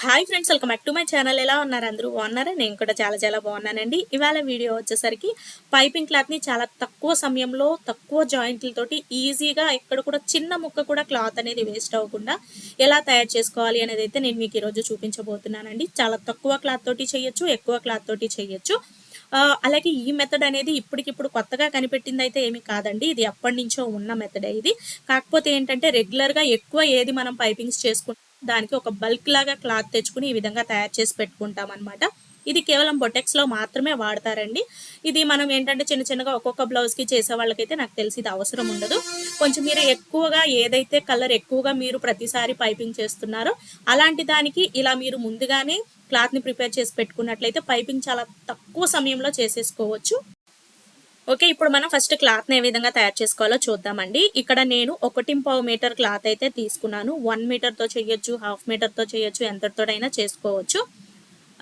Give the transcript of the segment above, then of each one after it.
Hi friends welcome back to my channel. ఎలా ఉన్నారు అందరూ? బాగున్నారా? నేను కూడా చాలా చాలా బాగున్నానండి. ఇవాళ వీడియో వచ్చేసరికి పైపింగ్ క్లాత్ని చాలా తక్కువ సమయంలో తక్కువ జాయింట్లతోటి ఈజీగా ఎక్కడ కూడా చిన్న ముక్క కూడా క్లాత్ అనేది వేస్ట్ అవ్వకుండా ఎలా తయారు చేసుకోవాలి అనేది అయితే నేను మీకు ఈరోజు చూపించబోతున్నానండి. చాలా తక్కువ క్లాత్ తోటి చేయొచ్చు ఎక్కువ క్లాత్ తోటి చేయొచ్చు. అలాగే ఈ మెథడ్ అనేది ఇప్పటికిప్పుడు కొత్తగా కనిపెట్టింది అయితే ఏమీ కాదండి. ఇది ఎప్పటి నుంచో ఉన్న మెథడే ఇది. కాకపోతే ఏంటంటే రెగ్యులర్గా ఎక్కువ ఏది మనం పైపింగ్స్ చేసుకుంటాం దానికి ఒక బల్క్ లాగా క్లాత్ తెచ్చుకుని ఈ విధంగా తయారు చేసి పెట్టుకుంటాం అనమాట ఇది కేవలం బొటెక్స్లో మాత్రమే వాడతారండి. ఇది మనం ఏంటంటే చిన్న చిన్నగా ఒక్కొక్క బ్లౌజ్కి చేసే వాళ్ళకైతే నాకు తెలిసి ఇది అవసరం ఉండదు. కొంచెం మీరు ఎక్కువగా ఏదైతే కలర్ ఎక్కువగా మీరు ప్రతిసారి పైపింగ్ చేస్తున్నారో అలాంటి దానికి ఇలా మీరు ముందుగానే క్లాత్ని ప్రిపేర్ చేసి పెట్టుకున్నట్లయితే పైపింగ్ చాలా తక్కువ సమయంలో చేసేసుకోవచ్చు. ఓకే ఇప్పుడు మనం ఫస్ట్ క్లాత్ని ఏ విధంగా తయారు చేసుకోవాలో చూద్దామండి. ఇక్కడ నేను ఒకటి పావు మీటర్ క్లాత్ అయితే తీసుకున్నాను. వన్ మీటర్తో చేయొచ్చు హాఫ్ మీటర్తో చేయొచ్చు ఎంతటితోటైనా చేసుకోవచ్చు.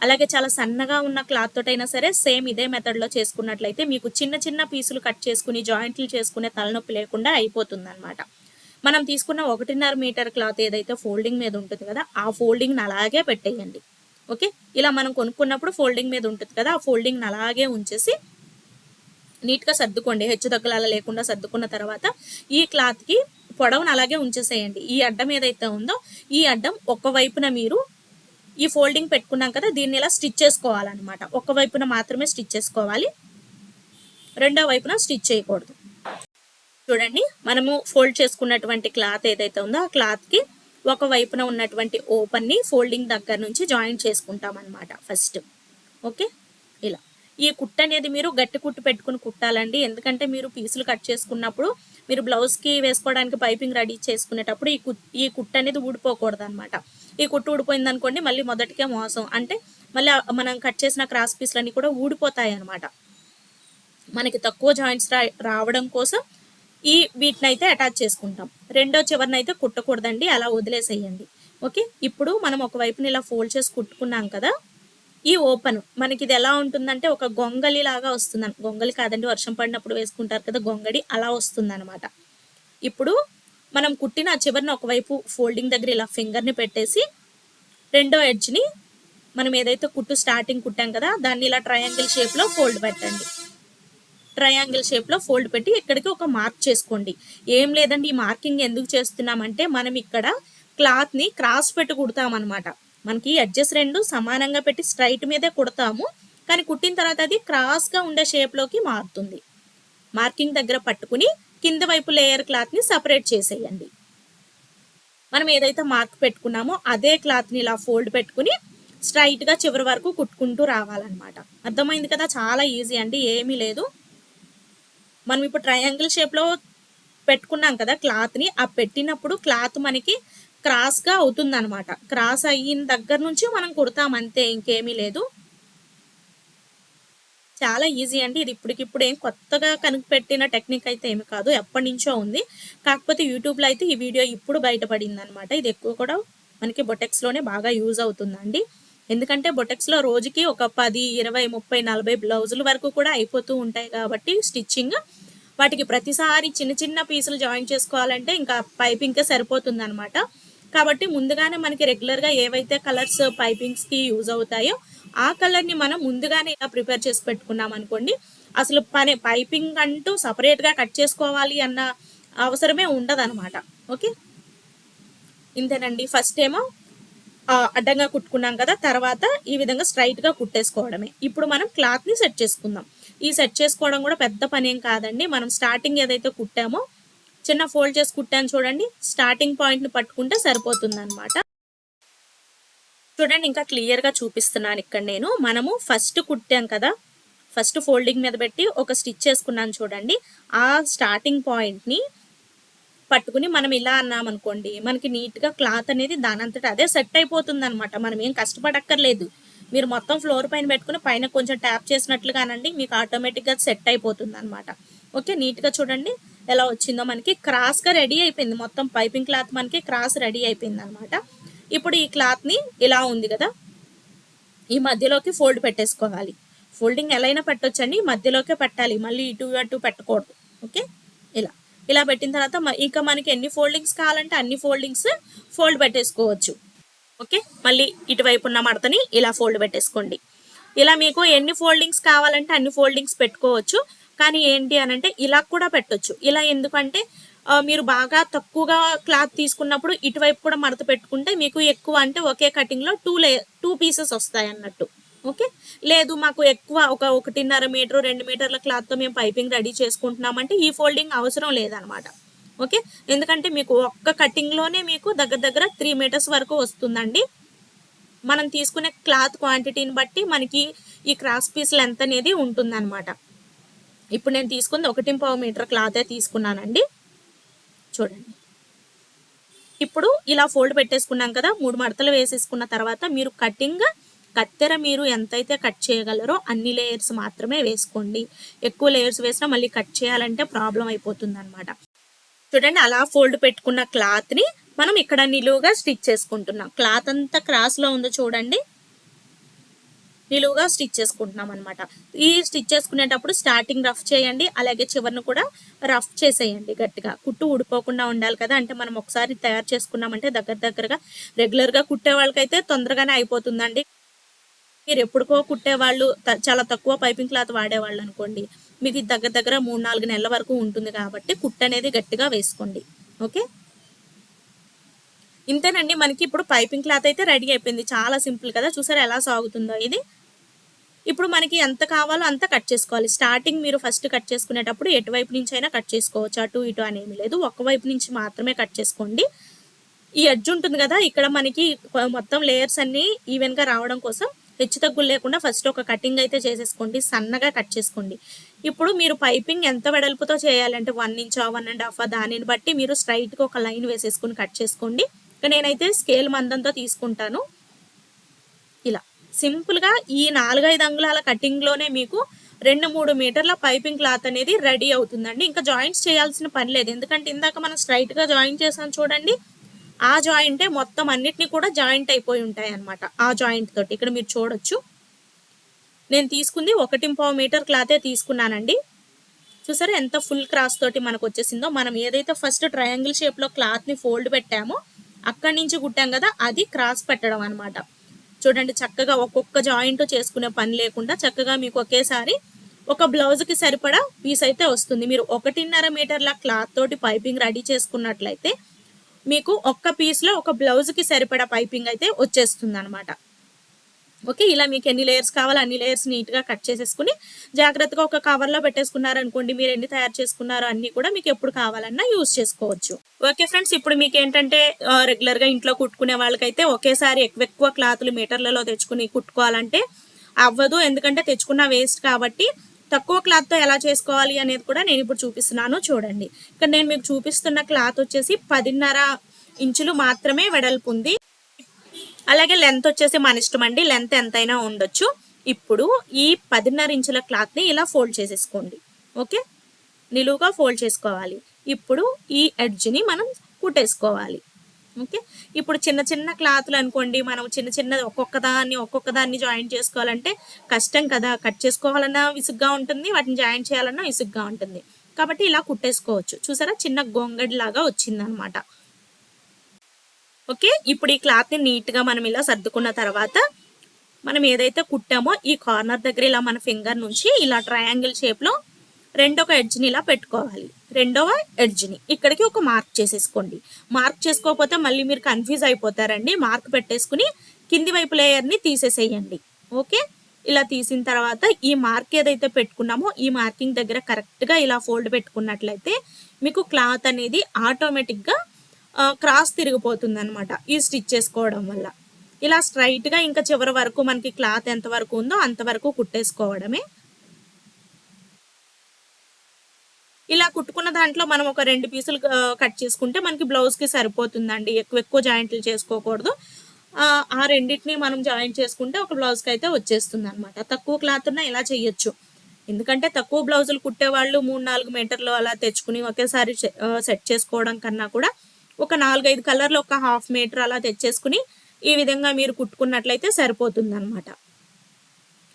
అలాగే చాలా సన్నగా ఉన్న క్లాత్ తోటైనా సరే సేమ్ ఇదే మెథడ్లో చేసుకున్నట్లయితే మీకు చిన్న చిన్న పీసులు కట్ చేసుకుని జాయింట్లు చేసుకునే తలనొప్పి లేకుండా అయిపోతుంది అనమాట మనం తీసుకున్న ఒకటిన్నర మీటర్ క్లాత్ ఏదైతే ఫోల్డింగ్ మీద ఉంటుంది కదా ఆ ఫోల్డింగ్ అలాగే పెట్టేయండి. ఓకే ఇలా మనం కొనుక్కున్నప్పుడు ఫోల్డింగ్ మీద ఉంటుంది కదా ఆ ఫోల్డింగ్ అలాగే ఉంచేసి నీట్గా సర్దుకోండి హెచ్చు తగ్గులాల లేకుండా సర్దుకున్న తర్వాత ఈ క్లాత్కి పొడవును అలాగే ఉంచేసేయండి. ఈ అడ్డం ఏదైతే ఉందో ఈ అడ్డం ఒక వైపున మీరు ఈ ఫోల్డింగ్ పెట్టుకున్నాం కదా దీన్ని ఇలా స్టిచ్ చేసుకోవాలన్నమాట. ఒక వైపున మాత్రమే స్టిచ్ చేసుకోవాలి. రెండో వైపున స్టిచ్ చేయకూడదు. చూడండి మనము ఫోల్డ్ చేసుకున్నటువంటి క్లాత్ ఏదైతే ఉందో ఆ క్లాత్కి ఒక వైపున ఉన్నటువంటి ఓపెన్ని ఫోల్డింగ్ దగ్గర నుంచి జాయిన్ చేసుకుంటాం అనమాట ఫస్ట్. ఓకే? ఇలా. ఈ కుట్ట అనేది మీరు గట్టి కుట్టు పెట్టుకుని కుట్టాలండి. ఎందుకంటే మీరు పీసులు కట్ చేసుకున్నప్పుడు మీరు బ్లౌజ్కి వేసుకోవడానికి పైపింగ్ రెడీ చేసుకునేటప్పుడు ఈ కుట్ ఈ కుట్ట అనేది ఊడిపోకూడదు అనమాట ఈ కుట్టు ఊడిపోయింది అనుకోండి మళ్ళీ మొదటికే మోసం. అంటే మళ్ళీ మనం కట్ చేసిన క్రాస్ పీస్లన్నీ కూడా ఊడిపోతాయి అనమాట మనకి తక్కువ జాయింట్స్ రా రావడం కోసం ఈ వీటిని అయితే అటాచ్ చేసుకుంటాం. రెండో చివరిని అయితే కుట్టకూడదండి అలా వదిలేసేయండి. ఓకే? ఇప్పుడు మనం ఒకవైపుని ఇలా ఫోల్డ్ చేసి కుట్టుకున్నాం కదా ఈ ఓపెన్ మనకి ఇది ఎలా ఉంటుందంటే ఒక గొంగలి లాగా వస్తుంది గొంగలి కాదండి వర్షం పడినప్పుడు వేసుకుంటారు కదా గొంగడి అలా వస్తుంది అనమాట ఇప్పుడు మనం కుట్టిన చివరిని ఒకవైపు ఫోల్డింగ్ దగ్గర ఇలా ఫింగర్ని పెట్టేసి రెండో ఎడ్జ్ని మనం ఏదైతే కుట్టు స్టార్టింగ్ కుట్టాం కదా దాన్ని ఇలా ట్రయాంగిల్ షేప్లో ఫోల్డ్ పెట్టండి. ట్రయాంగిల్ షేప్లో ఫోల్డ్ పెట్టి ఇక్కడికి ఒక మార్క్ చేసుకోండి. ఏం లేదండి ఈ మార్కింగ్ ఎందుకు చేస్తున్నామంటే మనం ఇక్కడ క్లాత్ని క్రాస్ పెట్టి కుడతామన్నమాట. మనకి ఎడ్జెస్ రెండు సమానంగా పెట్టి స్ట్రైట్ మీదే కుడతాము. కానీ కుట్టిన తర్వాత అది క్రాస్గా ఉండే షేప్లోకి మారుతుంది. మార్కింగ్ దగ్గర పట్టుకుని కింద వైపు లేయర్ క్లాత్ని సపరేట్ చేసేయండి. మనం ఏదైతే మార్క్ పెట్టుకున్నామో అదే క్లాత్ని ఇలా ఫోల్డ్ పెట్టుకుని స్ట్రైట్గా చివరి వరకు కుట్టుకుంటూ రావాలన్నమాట. అర్థమైంది కదా? చాలా ఈజీ అండి ఏమీ లేదు. మనం ఇప్పుడు ట్రయాంగిల్ షేప్లో పెట్టుకున్నాం కదా క్లాత్ని ఆ పెట్టినప్పుడు క్లాత్ మనకి క్రాస్గా అవుతుంది అనమాట క్రాస్ అయిన దగ్గర నుంచి మనం కుడతాం అంతే ఇంకేమీ లేదు. చాలా ఈజీ అండి. ఇది ఇప్పటికిప్పుడు ఏం కొత్తగా కనిపెట్టిన టెక్నిక్ అయితే ఏమి కాదు. ఎప్పటి నుంచో ఉంది. కాకపోతే యూట్యూబ్లో అయితే ఈ వీడియో ఇప్పుడు బయటపడింది అనమాట ఇది ఎక్కువ కూడా మనకి బొటెక్స్లోనే బాగా యూజ్ అవుతుందండి. ఎందుకంటే బొటెక్స్లో రోజుకి ఒక పది ఇరవై ముప్పై నలభై బ్లౌజుల వరకు కూడా అయిపోతూ ఉంటాయి కాబట్టి స్టిచ్చింగ్. వాటికి ప్రతిసారి చిన్న చిన్న పీసులు జాయిన్ చేసుకోవాలంటే ఇంకా పైపింగ్కే సరిపోతుంది అనమాట కాబట్టి ముందుగానే మనకి రెగ్యులర్గా ఏవైతే కలర్స్ పైపింగ్స్కి యూజ్ అవుతాయో ఆ కలర్ని మనం ముందుగానే ఇలా ప్రిపేర్ చేసి పెట్టుకున్నాం అనుకోండి అసలు పని పైపింగ్ అంటూ సపరేట్గా కట్ చేసుకోవాలి అన్న అవసరమే ఉండదు ఓకే ఇంతేనండి. ఫస్ట్ ఏమో అడ్డంగా కుట్టుకున్నాం కదా తర్వాత ఈ విధంగా స్ట్రైట్గా కుట్టేసుకోవడమే. ఇప్పుడు మనం క్లాత్ని సెట్ చేసుకుందాం. ఈ సెట్ చేసుకోవడం కూడా పెద్ద పని ఏం కాదండి. మనం స్టార్టింగ్ ఏదైతే కుట్టామో చిన్న ఫోల్డ్ చేసి కుట్టాను చూడండి. స్టార్టింగ్ పాయింట్ని పట్టుకుంటే సరిపోతుంది అనమాట చూడండి ఇంకా క్లియర్గా చూపిస్తున్నాను ఇక్కడ నేను. మనము ఫస్ట్ కుట్టాం కదా. ఫస్ట్ ఫోల్డింగ్ మీద పెట్టి ఒక స్టిచ్ చేసుకున్నాను చూడండి. ఆ స్టార్టింగ్ పాయింట్ని పట్టుకుని మనం ఇలా అన్నాం అనుకోండి మనకి నీట్గా క్లాత్ అనేది దానంతట అదే సెట్ అయిపోతుంది అనమాట మనం ఏం కష్టపడక్కర్లేదు. మీరు మొత్తం ఫ్లోర్ పైన పెట్టుకుని పైన కొంచెం ట్యాప్ చేసినట్లుగానండి మీకు ఆటోమేటిక్గా సెట్ అయిపోతుంది అనమాట ఓకే నీట్గా చూడండి. ఎలా వచ్చిందో మనకి క్రాస్గా రెడీ అయిపోయింది. మొత్తం పైపింగ్ క్లాత్ మనకి క్రాస్ రెడీ అయిపోయింది అనమాట ఇప్పుడు ఈ క్లాత్ని ఇలా ఉంది కదా ఈ మధ్యలోకి ఫోల్డ్ పెట్టేసుకోవాలి. ఫోల్డింగ్ ఎలా అయినా పెట్టొచ్చండి మధ్యలోకే పెట్టాలి. మళ్ళీ ఇటు అటు పెట్టకూడదు. ఓకే? ఇలా. ఇలా పెట్టిన తర్వాత ఇంకా మనకి ఎన్ని ఫోల్డింగ్స్ కావాలంటే అన్ని ఫోల్డింగ్స్ ఫోల్డ్ పెట్టేసుకోవచ్చు. ఓకే? మళ్ళీ ఇటువైపు ఉన్న మడతని ఇలా ఫోల్డ్ పెట్టేసుకోండి. ఇలా మీకు ఎన్ని ఫోల్డింగ్స్ కావాలంటే అన్ని ఫోల్డింగ్స్ పెట్టుకోవచ్చు. కానీ ఏంటి అని అంటే ఇలా కూడా పెట్టొచ్చు. ఇలా ఎందుకంటే మీరు బాగా తక్కువగా క్లాత్ తీసుకున్నప్పుడు ఇటువైపు కూడా మడత పెట్టుకుంటే మీకు ఎక్కువ అంటే ఒకే కటింగ్లో టూ లే టూ పీసెస్ వస్తాయి అన్నట్టు. ఓకే? లేదు మాకు ఎక్కువ ఒక ఒకటిన్నర మీటర్ రెండు మీటర్ల క్లాత్తో మేము పైపింగ్ రెడీ చేసుకుంటున్నామంటే ఈ ఫోల్డింగ్ అవసరం లేదనమాట. ఓకే? ఎందుకంటే మీకు ఒక్క కటింగ్లోనే మీకు దగ్గర దగ్గర త్రీ మీటర్స్ వరకు వస్తుందండి. మనం తీసుకునే క్లాత్ క్వాంటిటీని బట్టి మనకి ఈ క్రాస్ పీస్ లెంత్ అనేది ఉంటుందన్నమాట. ఇప్పుడు నేను తీసుకుంది ఒకటి పావు మీటర్ క్లాతే తీసుకున్నానండి. చూడండి. ఇప్పుడు ఇలా ఫోల్డ్ పెట్టేసుకున్నాం కదా మూడు మడతలు వేసేసుకున్న తర్వాత మీరు కటింగ్ కత్తెర మీరు ఎంతైతే కట్ చేయగలరో అన్ని లేయర్స్ మాత్రమే వేసుకోండి. ఎక్కువ లేయర్స్ వేసినా మళ్ళీ కట్ చేయాలంటే ప్రాబ్లం అయిపోతుంది అనమాట చూడండి అలా ఫోల్డ్ పెట్టుకున్న క్లాత్ని మనం ఇక్కడ నిలువుగా స్టిచ్ చేసుకుంటున్నాం. క్లాత్ అంతా క్రాస్లో ఉందో చూడండి. నిలువుగా స్టిచ్ చేసుకుంటున్నాం అనమాట ఈ స్టిచ్ చేసుకునేటప్పుడు స్టార్టింగ్ రఫ్ చేయండి అలాగే చివరిని కూడా రఫ్ చేసేయండి గట్టిగా. కుట్టు ఊడిపోకుండా ఉండాలి కదా అంటే మనం ఒకసారి తయారు చేసుకున్నామంటే దగ్గర దగ్గరగా రెగ్యులర్గా కుట్టే వాళ్ళకైతే తొందరగానే అయిపోతుందండి. మీరు ఎప్పుడుకో కుట్టేవాళ్ళు చాలా తక్కువ పైపింగ్ క్లాత్ వాడేవాళ్ళు అనుకోండి మీకు దగ్గర దగ్గర మూడు నాలుగు నెలల వరకు ఉంటుంది కాబట్టి కుట్టు అనేది గట్టిగా వేసుకోండి. ఓకే? ఇంతేనండి మనకి ఇప్పుడు పైపింగ్ క్లాత్ అయితే రెడీ అయిపోయింది. చాలా సింపుల్ కదా చూసారా ఎలా సాగుతుందో ఇది? ఇప్పుడు మనకి ఎంత కావాలో అంత కట్ చేసుకోవాలి. స్టార్టింగ్ మీరు ఫస్ట్ కట్ చేసుకునేటప్పుడు ఎటువైపు నుంచి అయినా కట్ చేసుకోవచ్చు. అటు ఇటు అనేమి లేదు. ఒక వైపు నుంచి మాత్రమే కట్ చేసుకోండి. ఈ ఎడ్జ్ ఉంటుంది కదా ఇక్కడ మనకి మొత్తం లేయర్స్ అన్ని ఈవెన్గా రావడం కోసం హెచ్చు తగ్గులు లేకుండా ఫస్ట్ ఒక కటింగ్ అయితే చేసేసుకోండి. సన్నగా కట్ చేసుకోండి. ఇప్పుడు మీరు పైపింగ్ ఎంత వెడల్పుతో చేయాలంటే one inch one and half దానిని బట్టి మీరు స్ట్రైట్గా ఒక లైన్ వేసేసుకుని కట్ చేసుకోండి. ఇక నేనైతే స్కేల్ మందంతో తీసుకుంటాను. సింపుల్గా ఈ నాలుగైదు అంగుళాల కటింగ్లోనే మీకు రెండు మూడు మీటర్ల పైపింగ్ క్లాత్ అనేది రెడీ అవుతుందండి. ఇంకా జాయింట్స్ చేయాల్సిన పని లేదు. ఎందుకంటే ఇందాక మనం స్ట్రైట్గా జాయిన్ చేసాం చూడండి. ఆ జాయింటే మొత్తం అన్నిటినీ కూడా జాయింట్ అయిపోయి ఉంటాయి అన్నమాట. ఆ జాయింట్ తోటి. ఇక్కడ మీరు చూడొచ్చు. నేను తీసుకుంది ఒకటి పావు మీటర్ క్లాతే తీసుకున్నానండి. చూసారా ఎంత ఫుల్ క్రాస్ తోటి మనకు వచ్చేసిందో. మనం ఏదైతే ఫస్ట్ ట్రయాంగిల్ షేప్లో క్లాత్ని ఫోల్డ్ పెట్టామో అక్కడి నుంచి కుట్టాం కదా అది క్రాస్ పెట్టడం అనమాట చూడండి చక్కగా ఒక్కొక్క జాయింట్ చేసుకునే పని లేకుండా చక్కగా మీకు ఒకేసారి ఒక బ్లౌజ్కి సరిపడా పీస్ అయితే వస్తుంది. మీరు ఒకటిన్నర మీటర్ల క్లాత్ తోటి పైపింగ్ రెడీ చేసుకున్నట్లయితే మీకు ఒక్క పీస్లో ఒక బ్లౌజ్కి సరిపడా పైపింగ్ అయితే వచ్చేస్తుంది అనమాట ఓకే ఇలా మీకు ఎన్ని లేయర్స్ కావాలో అన్ని లేయర్స్ నీట్గా కట్ చేసేసుకుని జాగ్రత్తగా ఒక కవర్లో పెట్టేసుకున్నారనుకోండి పెట్టేసుకున్నారు అనుకోండి మీరు ఎన్ని తయారు చేసుకున్నారో అన్ని కూడా మీకు ఎప్పుడు కావాలన్నా యూజ్ చేసుకోవచ్చు. ఓకే ఫ్రెండ్స్ ఇప్పుడు మీకు ఏంటంటే రెగ్యులర్గా ఇంట్లో కుట్టుకునే వాళ్ళకైతే ఒకేసారి ఎక్కువ ఎక్కువ క్లాతులు మీటర్లలో తెచ్చుకుని కుట్టుకోవాలంటే అవ్వదు. ఎందుకంటే తెచ్చుకున్న వేస్ట్ కాబట్టి తక్కువ క్లాత్తో ఎలా చేసుకోవాలి అనేది కూడా నేను ఇప్పుడు చూపిస్తున్నాను చూడండి. ఇక్కడ నేను మీకు చూపిస్తున్న క్లాత్ వచ్చేసి పదిన్నర ఇంచులు మాత్రమే వెడల్పు ఉంది. అలాగే లెంత్ వచ్చేసి మన ఇష్టం అండి. లెంత్ ఎంతైనా ఉండొచ్చు. ఇప్పుడు ఈ పదిన్నర ఇంచుల క్లాత్ని ఇలా ఫోల్డ్ చేసేసుకోండి. ఓకే? నిలువుగా ఫోల్డ్ చేసుకోవాలి. ఇప్పుడు ఈ ఎడ్జ్ని మనం కుట్టేసుకోవాలి. ఓకే? ఇప్పుడు చిన్న చిన్న క్లాత్లు అనుకోండి మనం చిన్న చిన్న ఒక్కొక్క దాన్ని ఒక్కొక్క దాన్ని జాయిన్ చేసుకోవాలంటే కష్టం కదా. కట్ చేసుకోవాలన్నా విసుగ్గా ఉంటుంది వాటిని జాయిన్ చేయాలన్నా విసుగ్గా ఉంటుంది. కాబట్టి ఇలా కుట్టేసుకోవచ్చు. చూసారా? చిన్న గొంగడి లాగా వచ్చిందనమాట. ఓకే? ఇప్పుడు ఈ క్లాత్ని నీట్గా మనం ఇలా సర్దుకున్న తర్వాత మనం ఏదైతే కుట్టామో ఈ కార్నర్ దగ్గర ఇలా మన ఫింగర్ నుంచి ఇలా ట్రయాంగిల్ షేప్లో రెండొక ఎడ్జ్ని ఇలా పెట్టుకోవాలి. రెండవ ఎడ్జ్ని ఇక్కడికి ఒక మార్క్ చేసేసుకోండి. మార్క్ చేసుకోకపోతే మళ్ళీ మీరు కన్ఫ్యూజ్ అయిపోతారండి. మార్క్ పెట్టేసుకుని కింది వైపు లేయర్ని తీసేసేయండి. ఓకే? ఇలా తీసిన తర్వాత ఈ మార్క్ ఏదైతే పెట్టుకున్నామో ఈ మార్కింగ్ దగ్గర కరెక్ట్గా ఇలా ఫోల్డ్ పెట్టుకున్నట్లయితే మీకు క్లాత్ అనేది ఆటోమేటిక్గా క్రాస్ తిరిగిపోతుంది అనమాట ఈ స్టిచ్ చేసుకోవడం వల్ల. ఇలా స్ట్రైట్గా ఇంకా చివరి వరకు మనకి క్లాత్ ఎంత వరకు ఉందో అంతవరకు కుట్టేసుకోవడమే. ఇలా కుట్టుకున్న దాంట్లో మనం ఒక రెండు పీసులు కట్ చేసుకుంటే మనకి బ్లౌజ్కి సరిపోతుందండి. ఎక్కువ ఎక్కువ జాయింట్లు చేసుకోకూడదు. ఆ, రెండింటిని మనం జాయింట్ చేసుకుంటే ఒక బ్లౌజ్కి అయితే వచ్చేస్తుంది అనమాట తక్కువ క్లాత్ ఉన్న ఇలా చేయొచ్చు ఎందుకంటే తక్కువ బ్లౌజులు కుట్టేవాళ్ళు మూడు నాలుగు మీటర్లు అలా తెచ్చుకుని ఒకేసారి సెట్ చేసుకోవడం కన్నా కూడా ఒక నాలుగైదు కలర్లు ఒక హాఫ్ మీటర్ అలా తెచ్చేసుకుని ఈ విధంగా మీరు కుట్టుకున్నట్లయితే సరిపోతుంది అనమాట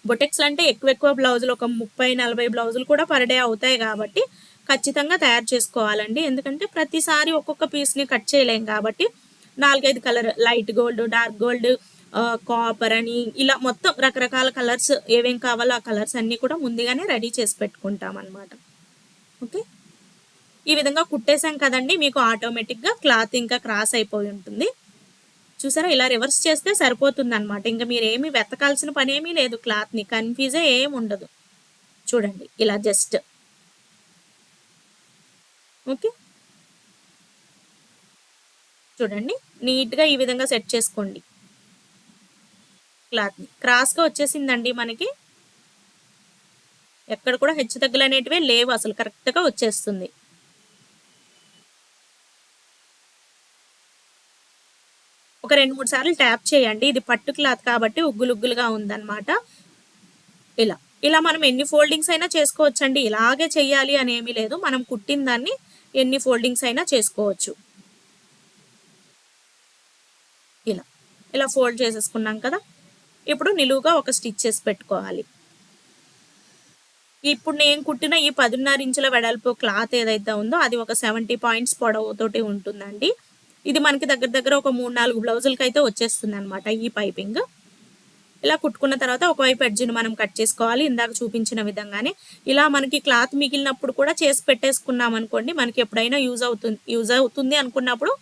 బొటెక్స్ అంటే ఎక్కువ ఎక్కువ బ్లౌజులు ఒక ముప్పై నలభై బ్లౌజులు కూడా పర్ డే అవుతాయి కాబట్టి ఖచ్చితంగా తయారు చేసుకోవాలండి. ఎందుకంటే ప్రతిసారి ఒక్కొక్క పీస్ని కట్ చేయలేం కాబట్టి నాలుగైదు colour light gold dark gold copper అని ఇలా మొత్తం రకరకాల కలర్స్ ఏమేం కావాలో ఆ కలర్స్ అన్నీ కూడా ముందుగానే రెడీ చేసి పెట్టుకుంటాం అనమాట ఓకే? ఈ విధంగా కుట్టేసాం కదండి. మీకు ఆటోమేటిక్గా క్లాత్ ఇంకా క్రాస్ అయిపోయి ఉంటుంది. చూసారా? ఇలా రివర్స్ చేస్తే సరిపోతుంది అనమాట ఇంకా మీరు ఏమి వెతకాల్సిన పని ఏమీ లేదు క్లాత్ని కన్ఫ్యూజే ఏమి ఉండదు. చూడండి. ఇలా జస్ట్ ఓకే? చూడండి. నీట్గా ఈ విధంగా సెట్ చేసుకోండి. క్లాత్ని క్రాస్గా వచ్చేసిందండి మనకి. ఎక్కడ కూడా హెచ్చు తగ్గులు అనేటివే లేవు. అసలు కరెక్ట్గా వచ్చేస్తుంది. ఒక రెండు మూడు సార్లు ట్యాప్ చేయండి. ఇది పట్టు క్లాత్ కాబట్టి ఉగ్గులుగ్గులుగా ఉందన్నమాట. ఇలా ఇలా మనం ఎన్ని ఫోల్డింగ్స్ అయినా చేసుకోవచ్చండి. ఇలాగే చెయ్యాలి అని ఏమీ లేదు. మనం కుట్టిన దాన్ని ఎన్ని ఫోల్డింగ్స్ అయినా చేసుకోవచ్చు. ఇలా ఇలా ఫోల్డ్ చేసేసుకున్నాం కదా. ఇప్పుడు నిలువుగా ఒక స్టిచ్ చేసి పెట్టుకోవాలి. ఇప్పుడు నేను కుట్టిన ఈ పదిన్నర ఇంచుల వెడల్పు క్లాత్ ఏదైతే ఉందో అది ఒక సెవెంటీ పాయింట్స్ పొడవుతోటి ఉంటుందండి. ఇది మనకి దగ్గర దగ్గర ఒక మూడు నాలుగు బ్లౌజులకి అయితే వచ్చేస్తుంది అనమాట ఈ పైపింగ్. ఇలా కుట్టుకున్న తర్వాత ఒకవైపు ఎడ్జిని మనం కట్ చేసుకోవాలి. ఇందాక చూపించిన విధంగానే ఇలా మనకి క్లాత్ మిగిలినప్పుడు కూడా చేసి పెట్టేసుకున్నాం అనుకోండి మనకి ఎప్పుడైనా యూజ్ అవుతుంది యూజ్ అవుతుంది అనుకున్నప్పుడు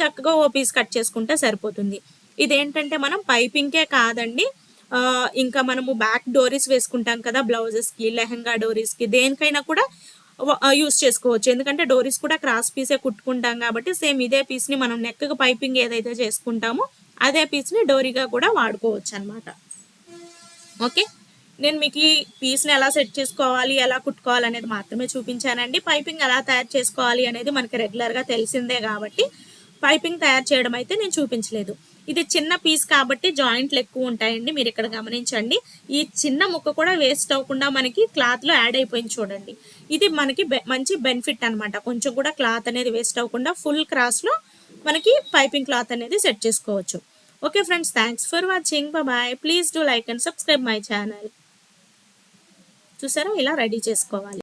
చక్కగా ఓ పీస్ కట్ చేసుకుంటే సరిపోతుంది. ఇదేంటంటే మనం పైపింగ్కే కాదండి. ఇంకా మనము బ్యాక్ డోరీస్ వేసుకుంటాం కదా బ్లౌజెస్కి లెహంగా డోరీస్కి దేనికైనా కూడా యూస్ చేసుకోవచ్చు. ఎందుకంటే డోరీస్ కూడా క్రాస్ పీసే కుట్టుకుంటాం కాబట్టి సేమ్ ఇదే పీస్ని మనం నెక్కకు పైపింగ్ ఏదైతే చేసుకుంటామో అదే పీస్ని డోరీగా కూడా వాడుకోవచ్చు అనమాట ఓకే నేను మీకు ఈ పీస్ని ఎలా సెట్ చేసుకోవాలి ఎలా కుట్టుకోవాలి అనేది మాత్రమే చూపించానండి. పైపింగ్ ఎలా తయారు చేసుకోవాలి అనేది మనకి రెగ్యులర్గా తెలిసిందే కాబట్టి పైపింగ్ తయారు చేయడం అయితే నేను చూపించలేదు. ఇది చిన్న పీస్ కాబట్టి జాయింట్లు ఎక్కువ ఉంటాయండి మీరు ఇక్కడ గమనించండి. ఈ చిన్న ముక్క కూడా వేస్ట్ అవ్వకుండా మనకి క్లాత్లో యాడ్ అయిపోయింది చూడండి. ఇది మనకి మంచి బెనిఫిట్ అనమాట కొంచెం కూడా క్లాత్ అనేది వేస్ట్ అవ్వకుండా ఫుల్ క్రాస్లో మనకి పైపింగ్ క్లాత్ అనేది సెట్ చేసుకోవచ్చు. Okay friends thanks for watching. Bye. Please do like and subscribe my channel. చూసారా? ఇలా రెడీ చేసుకోవాలి.